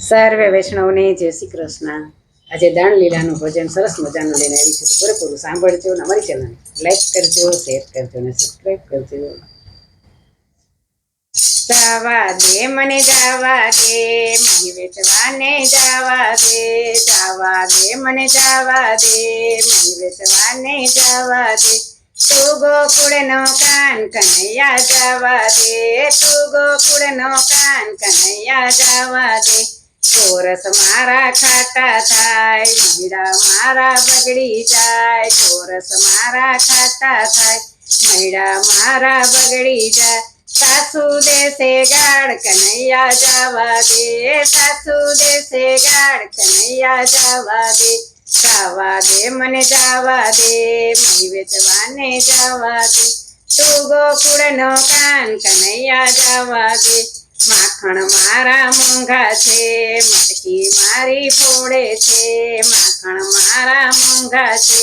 સર્વે વૈષ્ણવને જય શ્રી કૃષ્ણ. આજે દાણ લીલાનું ભજન સરસ મજાનું લઈને આવી છે. પૂરેપૂરું સાંભળજો અમારી ચેનલ લાઈક કરજો શેર કરજો અને સબસ્ક્રાઈબ કરજો. જાવા દે, મને જાવા દે મારી વેચવાને જાવા દે જાવા દે, મને જાવા દે મારી વેચવાને જાવા દે. તું ગોકુળનો કાન કનૈયા જાવા દે તું ગોકુળનો કાન કનૈયા જાવા દે ચોરસ મારા ખાટા થાય મહિડા મારા બગડી જાય ચોરસ મારા ખાટા થાય મહિડા મારા બગડી જાય સાસુ દેશે ગાડ કનૈયા જાવા દે સાસુ દેશે ગાડ કનૈયા જાવા દે જાવા દે, મને જાવા દે મહી વેચવાને જાવા દે. તું ગોકુળનો કાન કનૈયા જાવા દે. માખણ મારા મોંઘા છે, મટકી મારી ફોડે છે. માખણ મારા મોંઘા છે,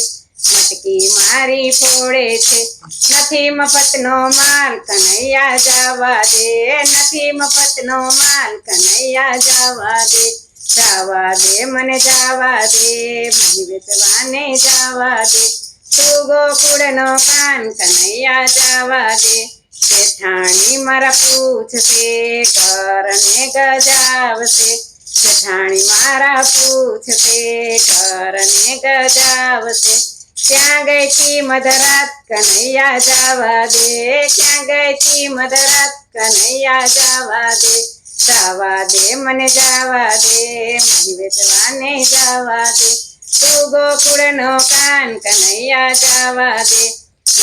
મટકી મારી ફોડે છે. નથી મફતનો માલ કનૈયા જાવા દે, નથી મફતનો માલ કનૈયા જાવા દે. જાવા દે મને જાવા દે મહી વેચવાને જાવા દે તું ગોકુળનો કાન કનૈયા જાવા દે જેઠાણી મારા પૂછશે કરને ગજાવશે જેઠાણી મારા પૂછશે કરને ગજાવશે ક્યાં ગઈ તી મધરાત કનૈયા જાવા દે ક્યાં ગઈ તી મધરાત કનૈયા જાવા દે જાવા દે મને જાવા દે મહી વેચવાને જાવા દે તું ગોકુળનો કાન કનૈયા જાવા દે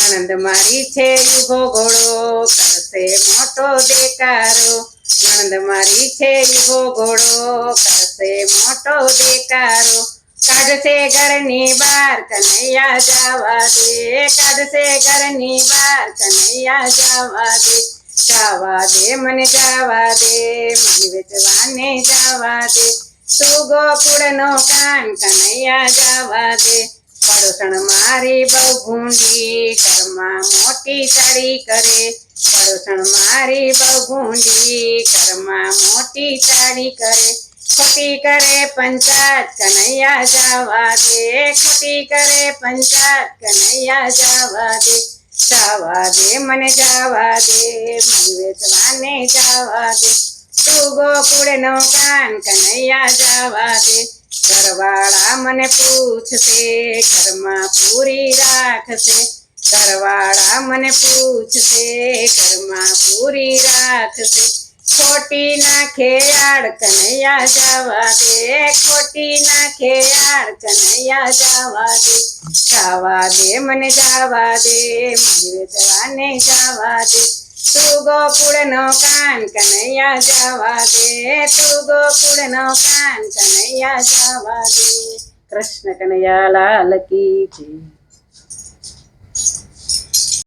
નણંદ મારી છે યુગો ઘોડો કરશે મોટો દેકારો નણંદ મારી છે યુગો ઘોડો કરશે મોટો દેકારો કાઢશે ઘરની બાર કનૈયા જાવા દે કાઢશે ઘરની બાર કનૈયા જાવા દે જાવા દે મને જાવા દે મહી વેચવાને જાવા દે તું ગોકુળનો કાન કનૈયા જાવા દે પડોસણ મારી બહુ ભૂંડી ઘરમાં મોટી ચાળી કરે પડોસણ મારી બહુ ભૂંડી ઘરમાં મોટી ચાળી કરે ખોટી કરે પંચાયત કનૈયા જાવા દે ખોટી કરે પંચાયત કનૈયા જાવા દે જાવા દે મને જાવા દે વેચવાને જાવા દે તું ગોકુળનો કાન કનૈયા જાવા દે ઘરવાળા મને પૂછશે ઘરમાં પૂરી રાખશે ઘરવાળા મને પૂછશે ઘરમાં પૂરી રાખશે ખોટી નાખે યાર કનૈયા જવા દે ખોટી નાખે યાર કનૈયા જવા દે જવા દે, મને જવા દે, મને વેચવાને જાવા દે. તું ગોકુળનો કાન કનૈયા જવા દે તું ગોકુળનો કાન કનૈયા જવા દે. કૃષ્ણ કનૈયા લાલ કી જય.